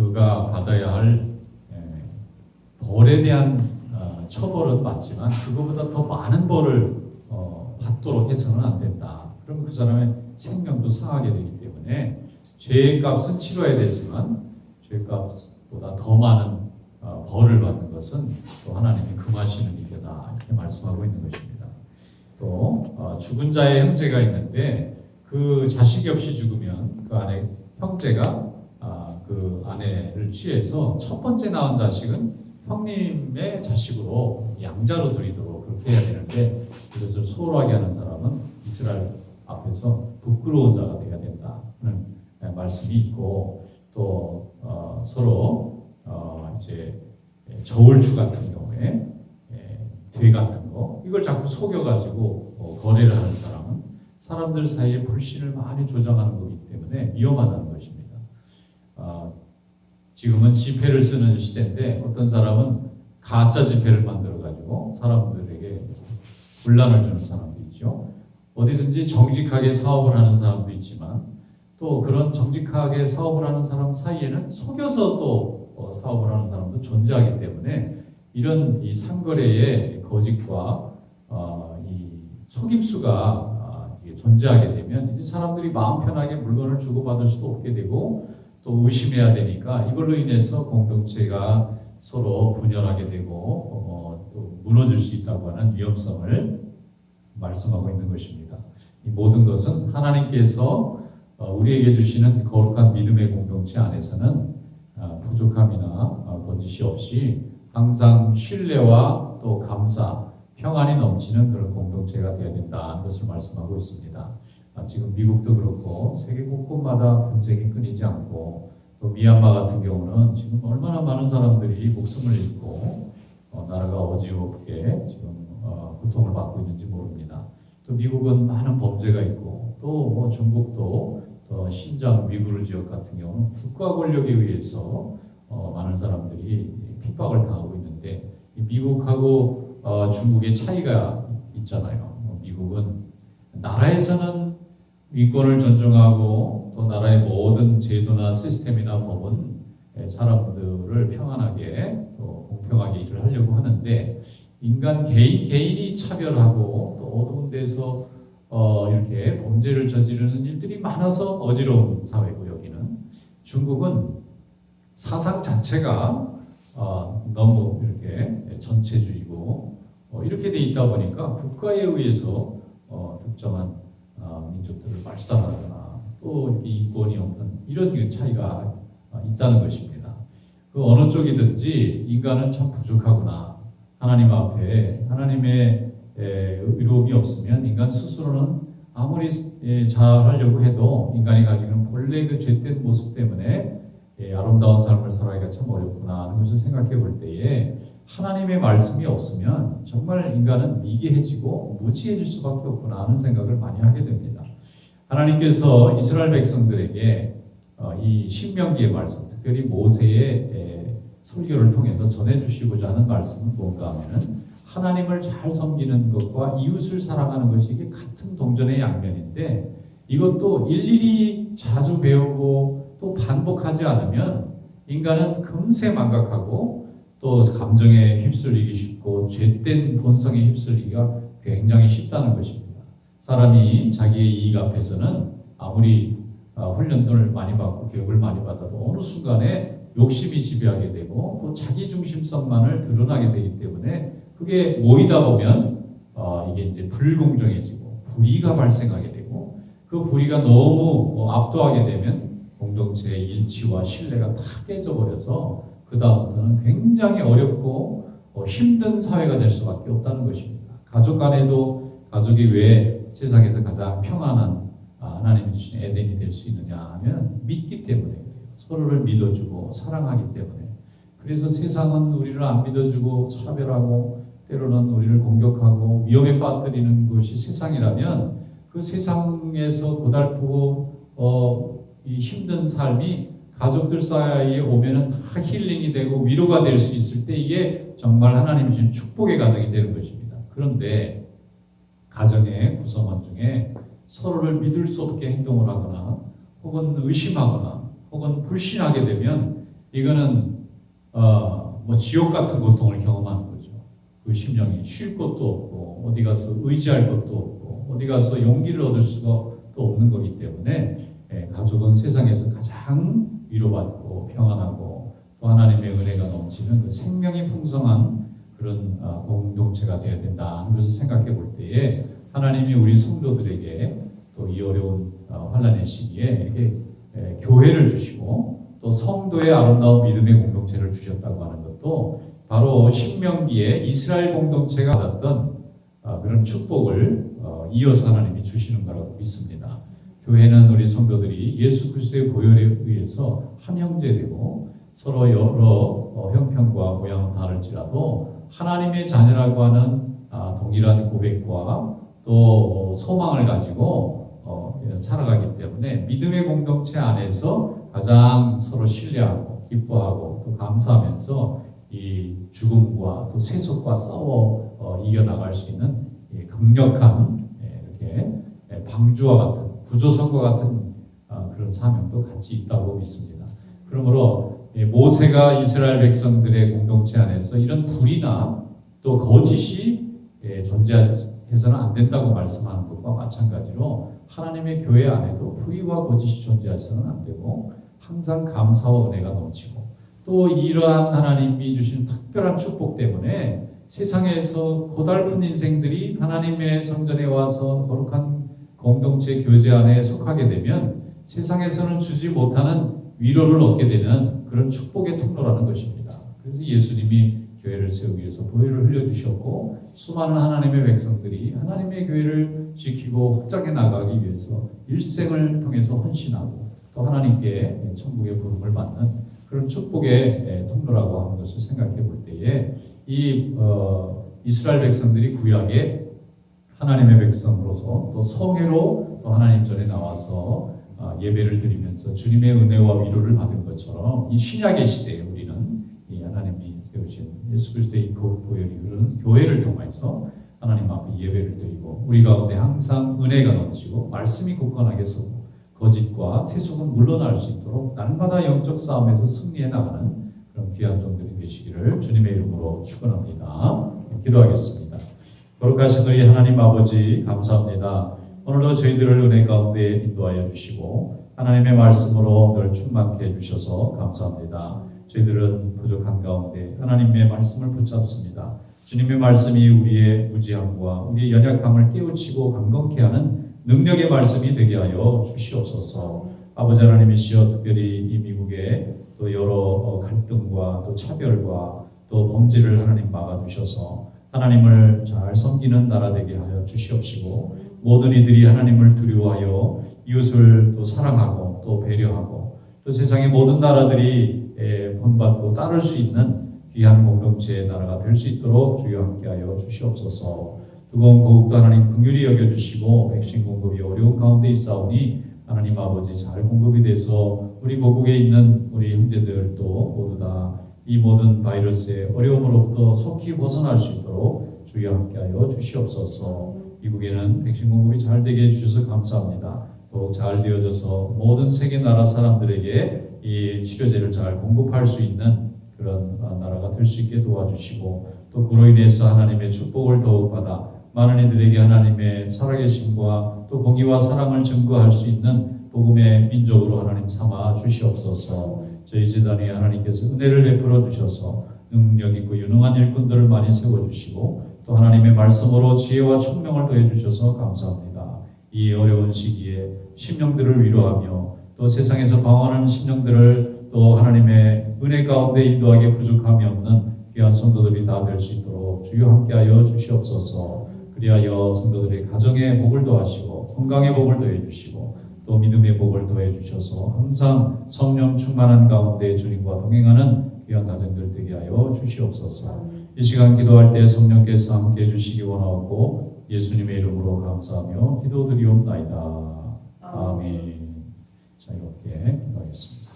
그가 받아야 할 예, 벌에 대한 어, 처벌은 맞지만 그거보다 더 많은 벌을 어, 받도록 해서는 안 된다. 그럼 그 사람의 생명도 상하게 되기 때문에 죄의 값은 치러야 되지만 죄의 값보다 더 많은 어, 벌을 받는 것은 또 하나님이 금하시는 일이다 이렇게 말씀하고 있는 것입니다. 또 어, 죽은 자의 형제가 있는데 그 자식이 없이 죽으면 그 안에 형제가 아, 그 아내를 취해서 첫 번째 낳은 자식은 형님의 자식으로 양자로 드리도록 그렇게 해야 되는데 그것을 소홀하게 하는 사람은 이스라엘 앞에서 부끄러운 자가 되어야 된다는 말씀이 있고 또 어, 서로 어, 이제 저울주 같은 경우에 예, 돼 같은 거 이걸 자꾸 속여가지고 어, 거래를 하는 사람은 사람들 사이에 불신을 많이 조장하는 거기 때문에 위험하다는 것입니다. 아, 지금은 지폐를 쓰는 시대인데 어떤 사람은 가짜 지폐를 만들어 가지고 사람들에게 분란을 주는 사람도 있죠. 어디든지 정직하게 사업을 하는 사람도 있지만 또 그런 정직하게 사업을 하는 사람 사이에는 속여서 또 어, 사업을 하는 사람도 존재하기 때문에 이런 이 상거래의 거짓과 어, 이 속임수가 아, 존재하게 되면 이제 사람들이 마음 편하게 물건을 주고받을 수도 없게 되고 또 의심해야 되니까 이걸로 인해서 공동체가 서로 분열하게 되고 어, 또 무너질 수 있다고 하는 위험성을 말씀하고 있는 것입니다. 이 모든 것은 하나님께서 어, 우리에게 주시는 거룩한 믿음의 공동체 안에서는 아, 부족함이나 아, 거짓이 없이 항상 신뢰와 또 감사, 평안이 넘치는 그런 공동체가 되어야 된다는 것을 말씀하고 있습니다. 아, 지금 미국도 그렇고 세계 곳곳마다 분쟁이 끊이지 않고 또 미얀마 같은 경우는 지금 얼마나 많은 사람들이 목숨을 잃고 어, 나라가 어지럽게 지금 어, 고통을 받고 있는지 모릅니다. 또 미국은 많은 범죄가 있고 또 뭐 중국도 또 신장 위구르 지역 같은 경우는 국가 권력에 의해서 어, 많은 사람들이 핍박을 당하고 있는데 이 미국하고 어, 중국의 차이가 있잖아요. 뭐 미국은 나라에서는 위권을 존중하고 또 나라의 모든 제도나 시스템이나 법은 예, 사람들을 평안하게 또 공평하게 일을 하려고 하는데 인간 개인 개인이 차별하고 또 어두운 데서 어, 이렇게 범죄를 저지르는 일들이 많아서 어지러운 사회고 여기는. 중국은 사상 자체가 어, 너무 이렇게 전체주의고 어, 이렇게 돼 있다 보니까 국가에 의해서 어, 특정한 어, 민족들을 발산하거나 또 인권이 없는 이런 차이가 어, 있다는 것입니다. 그 어느 쪽이든지 인간은 참 부족하구나. 하나님 앞에 하나님의 에, 의로움이 없으면 인간 스스로는 아무리 에, 잘하려고 해도 인간이 가지고 있는 본래 그 죄된 모습 때문에 예, 아름다운 삶을 살아가기가 참 어렵구나 하는 것을 생각해 볼 때에 하나님의 말씀이 없으면 정말 인간은 미개해지고 무지해질 수밖에 없구나 하는 생각을 많이 하게 됩니다. 하나님께서 이스라엘 백성들에게 어, 이 신명기의 말씀, 특별히 모세의 에, 설교를 통해서 전해주시고자 하는 말씀은 뭔가 하면은 하나님을 잘 섬기는 것과 이웃을 사랑하는 것이 이게 같은 동전의 양면인데 이것도 일일이 자주 배우고 또 반복하지 않으면 인간은 금세 망각하고 또 감정에 휩쓸리기 쉽고 죄된 본성에 휩쓸리기가 굉장히 쉽다는 것입니다. 사람이 자기의 이익 앞에서는 아무리 아, 훈련을 많이 받고 교육을 많이 받아도 어느 순간에 욕심이 지배하게 되고 또 자기 중심성만을 드러나게 되기 때문에 그게 모이다 보면 어, 이게 이제 불공정해지고 불의가 발생하게 되고 그 불의가 너무 어, 압도하게 되면 공동체의 일치와 신뢰가 다 깨져버려서 그 다음부터는 굉장히 어렵고 어, 힘든 사회가 될 수밖에 없다는 것입니다. 가족 간에도 가족이 왜 세상에서 가장 평안한 아, 하나님이 주신 에덴이 될 수 있느냐 하면 믿기 때문에. 서로를 믿어주고 사랑하기 때문에 그래서 세상은 우리를 안 믿어주고 차별하고 때로는 우리를 공격하고 위험에 빠뜨리는 것이 세상이라면 그 세상에서 고달프고 어, 이 힘든 삶이 가족들 사이에 오면은 다 힐링이 되고 위로가 될 수 있을 때 이게 정말 하나님이 주신 축복의 가정이 되는 것입니다. 그런데 가정의 구성원 중에 서로를 믿을 수 없게 행동을 하거나 혹은 의심하거나 혹은 불신하게 되면 이거는 어, 뭐 지옥 같은 고통을 경험하는 거죠. 그 심령이 쉴 곳도 없고 어디 가서 의지할 것도 없고 어디 가서 용기를 얻을 수가 또 없는 거기 때문에 예, 가족은 세상에서 가장 위로받고 평안하고 또 하나님의 은혜가 넘치는 그 생명이 풍성한 그런 아, 공동체가 되어야 된다 것을 생각해 볼 때에 하나님이 우리 성도들에게 또 이 어려운 어, 환란의 시기에 이렇게 에, 교회를 주시고 또 성도의 아름다운 믿음의 공동체를 주셨다고 하는 것도 바로 신명기에 이스라엘 공동체가 받았던 아, 그런 축복을 어, 이어서 하나님이 주시는 거라고 믿습니다. 교회는 우리 성도들이 예수 그리스도의 보혈에 의해서 한 형제되고 서로 여러 어, 형편과 모양은 다를지라도 하나님의 자녀라고 하는 아, 동일한 고백과 또 소망을 가지고 어, 살아가기 때문에 믿음의 공동체 안에서 가장 서로 신뢰하고 기뻐하고 또 감사하면서 이 죽음과 또 세속과 싸워 어, 이겨나갈 수 있는 이 강력한 예, 이렇게 예, 방주와 같은 구조선과 같은 아, 그런 사명도 같이 있다고 믿습니다. 그러므로 예, 모세가 이스라엘 백성들의 공동체 안에서 이런 불이나 또 거짓이 예, 존재해서는 안 된다고 말씀하는 것과 마찬가지로 하나님의 교회 안에도 불의와 거짓이 존재해서는 안 되고 항상 감사와 은혜가 넘치고 또 이러한 하나님이 주신 특별한 축복 때문에 세상에서 고달픈 인생들이 하나님의 성전에 와서 거룩한 공동체 교제 안에 속하게 되면 세상에서는 주지 못하는 위로를 얻게 되는 그런 축복의 통로라는 것입니다. 그래서 예수님이 교회를 세우기 위해서 보혈을 흘려주셨고 수많은 하나님의 백성들이 하나님의 교회를 지키고 확장해 나가기 위해서 일생을 통해서 헌신하고 또 하나님께 천국의 부름을 받는 그런 축복의 통로라고 하는 것을 생각해 볼 때에 이 어, 이스라엘 백성들이 구약에 하나님의 백성으로서 또 성회로 또 하나님 전에 나와서 아, 예배를 드리면서 주님의 은혜와 위로를 받은 것처럼 이 신약의 시대에 우리는 이 하나님이 세우신 예수 그리스도의 그 보혈이 흐르는 교회를 통해서 하나님 앞에 예배를 드리고 우리 가운데 항상 은혜가 넘치고 말씀이 굳건하게 서고 거짓과 세속은 물러날 수 있도록 날마다 영적 싸움에서 승리해 나가는 그런 귀한 종들이 되시기를 주님의 이름으로 축원합니다. 기도하겠습니다. 거룩하신 우리 하나님 아버지 감사합니다. 오늘도 저희들을 은혜 가운데 인도하여 주시고 하나님의 말씀으로 늘 충만케 해주셔서 감사합니다. 저희들은 부족한 가운데 하나님의 말씀을 붙잡습니다. 주님의 말씀이 우리의 무지함과 우리의 연약함을 깨우치고 강건케 하는 능력의 말씀이 되게 하여 주시옵소서. 아버지 하나님이시여 특별히 이 미국의 또 여러 어, 갈등과 또 차별과 또 범죄를 하나님 막아주셔서 하나님을 잘 섬기는 나라 되게 하여 주시옵시고 모든 이들이 하나님을 두려워하여 이웃을 또 사랑하고 또 배려하고 또 세상의 모든 나라들이 에, 본받고 따를 수 있는 귀한 공동체의 나라가 될 수 있도록 주여 함께하여 주시옵소서. 뜨거운 고국도 하나님 긍휼히 여겨주시고 백신 공급이 어려운 가운데 있사오니 하나님 아버지 잘 공급이 돼서 우리 고국에 있는 우리 형제들도 모두 다 이 모든 바이러스의 어려움으로부터 속히 벗어날 수 있도록 주여 함께하여 주시옵소서. 미국에는 백신 공급이 잘 되게 해주셔서 감사합니다. 또 잘 되어져서 모든 세계 나라 사람들에게 이 치료제를 잘 공급할 수 있는 그런 나라가 될 수 있게 도와주시고 또 그로 인해서 하나님의 축복을 더욱 받아 많은 이들에게 하나님의 살아계심과 또 공의와 사랑을 증거할 수 있는 복음의 민족으로 하나님 삼아 주시옵소서. 저희 재단에 하나님께서 은혜를 베풀어 주셔서 능력 있고 유능한 일꾼들을 많이 세워 주시고 또 하나님의 말씀으로 지혜와 총명을 더해 주셔서 감사합니다. 이 어려운 시기에 심령들을 위로하며 또 세상에서 방황하는 심령들을 또 하나님의 은혜 가운데 인도하게 부족함이 없는 귀한 성도들이 다 될 수 있도록 주여 함께하여 주시옵소서. 그리하여 성도들의 가정에 복을 더하시고 건강의 복을 더해 주시고 또 믿음의 복을 더해 주셔서 항상 성령 충만한 가운데 주님과 동행하는 귀한 가정들 되게 하여 주시옵소서. 이 시간 기도할 때 성령께서 함께 해 주시기 원하고 예수님의 이름으로 감사하며 기도드리옵나이다. 아멘. 자 이렇게 기도하겠습니다.